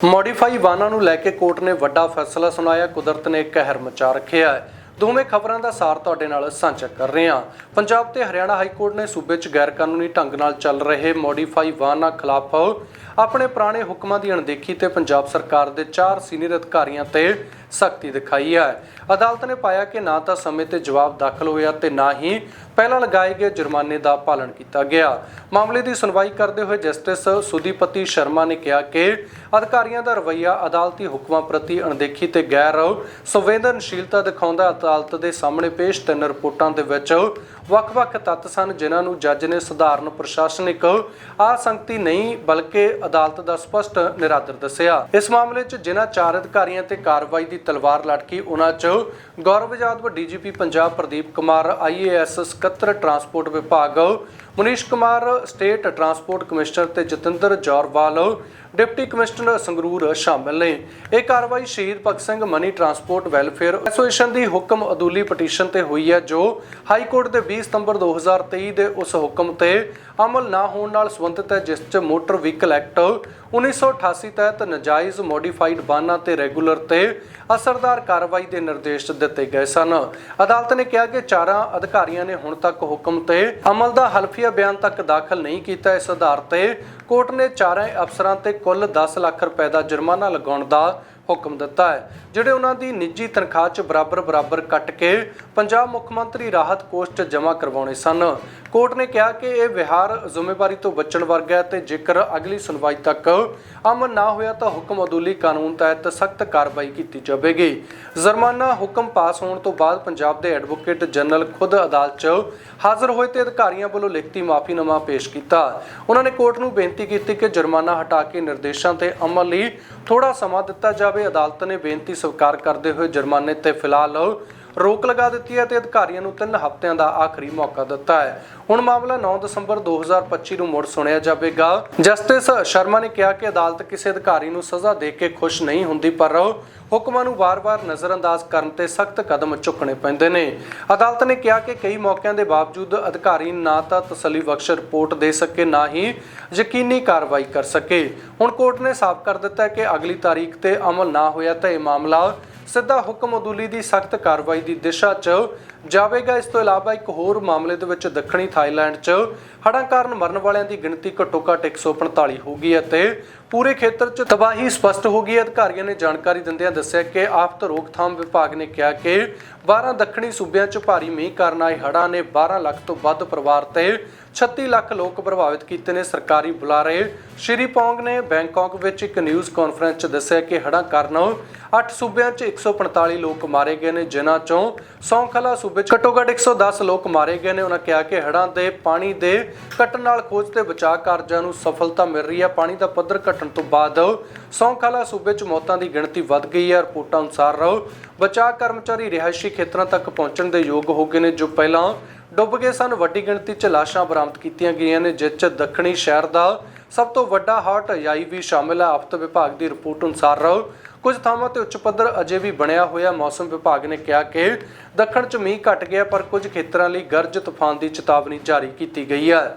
Modify ਵਾਹਨਾਂ ਨੂੰ ਲੈ ਕੇ ਕੋਰਟ ਨੇ ਵੱਡਾ ਫੈਸਲਾ ਸੁਣਾਇਆ। ਕੁਦਰਤ ਨੇ ਕਹਿਰ ਮਚਾ ਰੱਖਿਆ ਹੈ। ਦੋਵੇਂ ਖਬਰਾਂ ਦਾ ਸਾਰ ਤੁਹਾਡੇ ਨਾਲ ਸਾਂਝਾ ਕਰ ਰਹੇ ਹਾਂ। ਪੰਜਾਬ ਤੇ ਹਰਿਆਣਾ ਹਾਈ ਕੋਰਟ ਨੇ ਸੂਬੇ 'ਚ ਗੈਰ ਕਾਨੂੰਨੀ ਢੰਗ ਨਾਲ ਚੱਲ ਰਹੇ ਮੋਡੀਫਾਈ ਵਾਹਨਾਂ ਖਿਲਾਫ ਆਪਣੇ ਪੁਰਾਣੇ ਹੁਕਮਾਂ ਦੀ ਅਣਦੇਖੀ ਤੇ ਪੰਜਾਬ ਸਰਕਾਰ ਦੇ ਚਾਰ ਸੀਨੀਅਰ ਅਧਿਕਾਰੀਆਂ ਤੇ ਸਖਤੀ ਦਿਖਾਈ ਹੈ। ਅਦਾਲਤ ਨੇ ਪਾਇਆ ਕਿ ਨਾ ਤਾਂ ਸਮੇਂ ਤੇ ਜਵਾਬ ਦਾਖਲ ਹੋਇਆ ਤੇ ਨਾ ਹੀ ਪਹਿਲਾਂ ਲਗਾਏ ਗਏ ਜੁਰਮਾਨੇ ਦਾ ਪਾਲਣ ਕੀਤਾ ਗਿਆ। ਮਾਮਲੇ ਦੀ ਸੁਣਵਾਈ ਕਰਦੇ ਹੋਏ ਜਸਟਿਸ ਸੁਦੀਪਤੀ ਸ਼ਰਮਾ ਨੇ ਕਿਹਾ ਕਿ ਅਧਿਕਾਰੀਆਂ ਦਾ ਰਵੱਈਆ ਅਦਾਲਤੀ ਹੁਕਮਾਂ ਪ੍ਰਤੀ ਅਣਦੇਖੀ ਤੇ ਗੈਰ ਸੰਵੇਦਨਸ਼ੀਲਤਾ ਦਿਖਾਉਂਦਾ ਅਦਾਲਤ ਦੇ ਸਾਹਮਣੇ ਪੇਸ਼ ਤਿੰਨ ਰਿਪੋਰਟਾਂ ਦੇ ਵਿੱਚ ਵੱਖ-ਵੱਖ ਤੱਤ ਸਨ, ਜਿਨ੍ਹਾਂ ਨੂੰ ਜੱਜ ਨੇ ਸਧਾਰਨ ਪ੍ਰਸ਼ਾਸਨਿਕ ਆਸੰਕਤੀ ਨਹੀਂ, ਬਲਕਿ ਅਦਾਲਤ ਦਾ ਸਪਸ਼ਟ ਨਿਰਾਦਰ ਦੱਸਿਆ। ਇਸ ਮਾਮਲੇ 'ਚ ਜਿਨ੍ਹਾਂ ਚਾਰ ਅਧਿਕਾਰੀਆਂ ਤੇ ਕਾਰਵਾਈ ਦੀ ਤਲਵਾਰ ਲਟਕੀ ਉਹਨਾਂ 'ਚ। ਗੌਰਵ ਜਾਦਵ ਡੀਜੀਪੀ ਪੰਜਾਬ ਪ੍ਰਦੀਪ ਕੁਮਾਰ ਆਈਏਐਸ ਸਕੱਤਰ ਟਰਾਂਸਪੋਰਟ ਵਿਭਾਗ Manish Kumar, state transport commissioner ਤੇ ਜਤਿੰਦਰ ਜੌਰਵਾਲ ਡਿਪਟੀ ਕਮਿਸ਼ਨਰ ਸੰਗਰੂਰ ਸ਼ਾਮਲ ਨੇ। ਇਹ ਕਾਰਵਾਈ ਸ਼ਹੀਦ Bhagat Singh mini transport welfare association ਦੀ ਹੁਕਮ ਅਦੂਲੀ ਪਟੀਸ਼ਨ ਤੇ ਹੋਈ ਹੈ, ਜੋ ਹਾਈ ਕੋਰਟ ਦੇ 20 ਸਤੰਬਰ 2023 ਦੇ ਉਸ ਹੁਕਮ ਤੇ ਅਮਲ ਨਾ ਹੋਣ ਨਾਲ ਸੰਬੰਧਿਤ ਹੈ, ਜਿਸ 'ਚ ਮੋਟਰ ਵਹੀਕਲ ਐਕਟ 1988 ਤਹਿਤ ਨਜਾਇਜ਼ ਮੋਡੀਫਾਈਡ ਵਾਹਨਾਂ ਤੇ ਰੈਗੂਲਰ ਤੇ ਅਸਰਦਾਰ ਕਾਰਵਾਈ ਦੇ ਨਿਰਦੇਸ਼ ਦਿੱਤੇ ਗਏ ਸਨ। ਅਦਾਲਤ ਨੇ ਕਿਹਾ ਕਿ ਚਾਰਾਂ ਅਧਿਕਾਰੀਆਂ ਨੇ ਹੁਣ ਤੱਕ ਹੁਕਮ ਤੇ ਅਮਲ ਦਾ ਹਲਫੀਆ ਬਿਆਨ ਤੱਕ ਦਾਖਲ ਨਹੀਂ ਕੀਤਾ ਇਸ ਆਧਾਰ ਤੇ। ਕੋਰਟ ਨੇ ਚਾਰਾਂ ਅਫਸਰਾਂ ਤੇ ਕੁੱਲ 10 ਲੱਖ ਰੁਪਏ ਦਾ ਜੁਰਮਾਨਾ ਲਗਾਉਣ ਦਾ ਹੁਕਮ ਦਿੱਤਾ ਹੈ। ਜਿਹੜੇ ਉਹਨਾਂ ਦੀ ਨਿੱਜੀ ਤਨਖਾਹ 'ਚ ਬਰਾਬਰ ਬਰਾਬਰ ਕੱਟ ਕੇ ਪੰਜਾਬ ਮੁੱਖ ਮੰਤਰੀ ਰਾਹਤ ਕੋਸ਼ 'ਚ ਜਮ੍ਹਾਂ ਕਰਵਾਉਣੇ ਸਨ। ਕੋਰਟ ਨੇ ਕਿਹਾ ਕਿ ਇਹ ਵਿਹਾਰ ਜ਼ਿੰਮੇਵਾਰੀ ਤੋਂ ਬਚਣ ਵਰਗਾ ਹੈ ਤੇ ਜੇਕਰ ਅਗਲੀ ਸੁਣਵਾਈ ਤੱਕ ਅਮਲ ਨਾ ਹੋਇਆ ਤਾਂ ਹੁਕਮ ਅਦੂਲੀ ਕਾਨੂੰਨ ਤਹਿਤ ਸਖਤ ਕਾਰਵਾਈ ਕੀਤੀ ਜਾਵੇਗੀ। ਜ਼ੁਰਮਾਨਾ ਹੁਕਮ ਪਾਸ ਹੋਣ ਤੋਂ ਬਾਅਦ ਪੰਜਾਬ ਦੇ ਐਡਵੋਕੇਟ ਜਨਰਲ ਖੁਦ ਅਦਾਲਤ 'ਚ ਹਾਜ਼ਰ ਹੋਏ ਤੇ ਅਧਿਕਾਰੀਆਂ ਵੱਲੋਂ ਲਿਖਤੀ ਮਾਫੀਨਾਮਾ ਪੇਸ਼ ਕੀਤਾ। ਉਹਨਾਂ ਨੇ ਕੋਰਟ ਨੂੰ ਬੇਨਤੀ ਕੀਤੀ ਕਿ ਜੁਰਮਾਨਾ ਹਟਾ ਕੇ ਨਿਰਦੇਸ਼ਾਂ ਤੇ ਅਮਲ ਲਈ ਥੋੜਾ ਸਮਾਂ ਦਿੱਤਾ ਜਾਵੇ ਅਦਾਲਤ ਨੇ ਬੇਨਤੀ ਸਵੀਕਾਰ ਕਰਦੇ ਹੋਏ ਜੁਰਮਾਨੇ ਤੇ ਫਿਲਹਾਲ ਰੋਕ ਲਗਾ ਦਿੱਤੀ ਹੈ ਤੇ ਅਧਿਕਾਰੀਆਂ ਨੂੰ 3 ਹਫ਼ਤਿਆਂ ਦਾ ਆਖਰੀ ਮੌਕਾ ਦਿੱਤਾ ਹੈ। ਹੁਣ ਮਾਮਲਾ 9 ਦਸੰਬਰ 2025 ਨੂੰ ਮੁੜ ਸੁਣਿਆ ਜਾਵੇਗਾ। ਜਸਟਿਸ ਸ਼ਰਮਾ ਨੇ ਕਿਹਾ ਕਿ ਅਦਾਲਤ ਕਿਸੇ ਅਧਿਕਾਰੀ ਨੂੰ ਸਜ਼ਾ ਦੇ ਕੇ ਖੁਸ਼ ਨਹੀਂ ਹੁੰਦੀ, ਪਰ ਹੁਕਮਾਂ ਨੂੰ ਵਾਰ-ਵਾਰ ਨਜ਼ਰਅੰਦਾਜ਼ ਕਰਨ ਤੇ ਸਖਤ ਕਦਮ ਚੁੱਕਣੇ ਪੈਂਦੇ ਨੇ। ਅਦਾਲਤ ਨੇ ਕਿਹਾ ਕਿ ਕਈ ਮੌਕਿਆਂ ਦੇ ਬਾਵਜੂਦ ਅਧਿਕਾਰੀ ਨਾ ਤਾਂ ਤਸੱਲੀ ਬਖਸ਼ ਰਿਪੋਰਟ ਦੇ ਸਕੇ, ਨਾ ਹੀ ਯਕੀਨੀ ਕਾਰਵਾਈ ਕਰ ਸਕੇ। ਹੁਣ ਕੋਰਟ ਨੇ ਸਾਫ਼ ਕਰ ਦਿੱਤਾ ਕਿ ਅਗਲੀ ਤਾਰੀਖ ਤੇ ਅਮਲ ਨਾ ਹੋਇਆ ਤਾਂ ਇਹ ਮਾਮਲਾ ਸਿੱਧਾ ਹੁਕਮ ਅਦੂਲੀ ਦੀ ਸਖਤ ਕਾਰਵਾਈ ਦੀ ਦਿਸ਼ਾ 'ਚ ਜਾਵੇਗਾ। ਇਸ ਤੋਂ ਇਲਾਵਾ ਇੱਕ ਹੋਰ ਮਾਮਲੇ ਦੇ ਵਿੱਚ ਦੱਖਣੀ ਥਾਈਲੈਂਡ 'ਚ ਹੜ੍ਹਾਂ ਕਾਰਨ ਮਰਨ ਵਾਲਿਆਂ ਦੀ ਗਿਣਤੀ ਘੱਟੋ ਘੱਟ 145 ਹੋ ਗਈ ਹੈ ਪੂਰੇ ਖੇਤਰ 'ਚ ਤਬਾਹੀ ਸਪਸ਼ਟ ਹੋ ਗਈ ਅਧਿਕਾਰੀਆਂ ਨੇ ਜਾਣਕਾਰੀ ਦਿੰਦਿਆਂ ਦੱਸਿਆ ਕਿ ਆਫਤ ਰੋਕਥਾਮ ਵਿਭਾਗ ਨੇ ਕਿਹਾ ਕਿ 12 ਦੱਖਣੀ ਸੂਬਿਆਂ 'ਚ ਭਾਰੀ ਮੀਂਹ ਕਾਰਨ ਆਏ ਹੜ੍ਹਾਂ ਨੇ 12 ਲੱਖ ਤੋਂ ਵੱਧ ਪਰਿਵਾਰ ਤੇ 36 ਲੱਖ ਲੋਕ ਪ੍ਰਭਾਵਿਤ ਕੀਤੇ ਨੇ। ਸਰਕਾਰੀ ਬੁਲਾਰੇ ਸ਼੍ਰੀ ਪੌਂਗ ਨੇ ਬੈਂਕਾਕ ਵਿੱਚ ਇੱਕ ਨਿਊਜ਼ ਕਾਨਫਰੰਸ 'ਚ ਦੱਸਿਆ ਕਿ ਹੜ੍ਹਾਂ ਕਾਰਨ 8 ਸੂਬਿਆਂ 'ਚ 145 ਲੋਕ ਮਾਰੇ ਗਏ ਨੇ, ਜਿਨ੍ਹਾਂ 'ਚੋਂ ਸੌਂਖਲਾ ਸੂਬੇ 'ਚ ਘੱਟੋ ਘੱਟ 110 ਲੋਕ ਮਾਰੇ ਗਏ ਨੇ। ਉਹਨਾਂ ਕਿਹਾ ਕਿ ਹੜ੍ਹਾਂ ਦੇ ਪਾਣੀ ਦੇ ਘਟਣ ਨਾਲ ਖੋਜ ਤੇ ਬਚਾਅ ਕਾਰਜਾਂ ਨੂੰ ਸਫਲਤਾ ਮਿਲ ਰਹੀ ਹੈ। ਪਾਣੀ ਦਾ ਪੱਧਰ ਘਟਣ ਤੋਂ ਬਾਅਦ ਸੌਂਖਲਾ ਸੂਬੇ 'ਚ ਮੌਤਾਂ ਦੀ ਗਿਣਤੀ ਵੱਧ ਗਈ ਹੈ। ਰਿਪੋਰਟਾਂ ਅਨੁਸਾਰ ਬਚਾਅ ਕਰਮਚਾਰੀ ਰਿਹਾਇਸ਼ੀ ਖੇਤਰਾਂ ਤੱਕ ਪਹੁੰਚਣ ਦੇ ਯੋਗ ਹੋ ਗਏ ਨੇ, ਜੋ ਪਹਿਲਾਂ ਡੁੱਬ ਗਏ ਸਨ। ਵੱਡੀ ਗਿਣਤੀ 'ਚ ਲਾਸ਼ਾਂ ਬਰਾਮਦ ਕੀਤੀਆਂ ਗਈਆਂ ਨੇ, ਜਿਸ 'ਚ ਦੱਖਣੀ ਸ਼ਹਿਰ ਦਾ ਸਭ ਤੋਂ ਵੱਡਾ ਹਾਰਟ ਅਜਾਈ ਵੀ ਸ਼ਾਮਿਲ ਹੈ। ਆਫਤ ਵਿਭਾਗ ਦੀ ਰਿਪੋਰਟ ਅਨੁਸਾਰ ਕੁਝ ਥਾਵਾਂ ਤੇ ਉੱਚ ਪੱਧਰ ਅਜੇ ਵੀ ਬਣਿਆ ਹੋਇਆ ਮੌਸਮ ਵਿਭਾਗ ਨੇ ਕਿਹਾ ਕਿ ਦੱਖਣ 'ਚ ਮੀਂਹ ਘਟ ਗਿਆ, ਪਰ ਕੁਝ ਖੇਤਰਾਂ ਲਈ ਗਰਜ ਤੂਫਾਨ ਦੀ ਚੇਤਾਵਨੀ ਜਾਰੀ ਕੀਤੀ ਗਈ ਹੈ।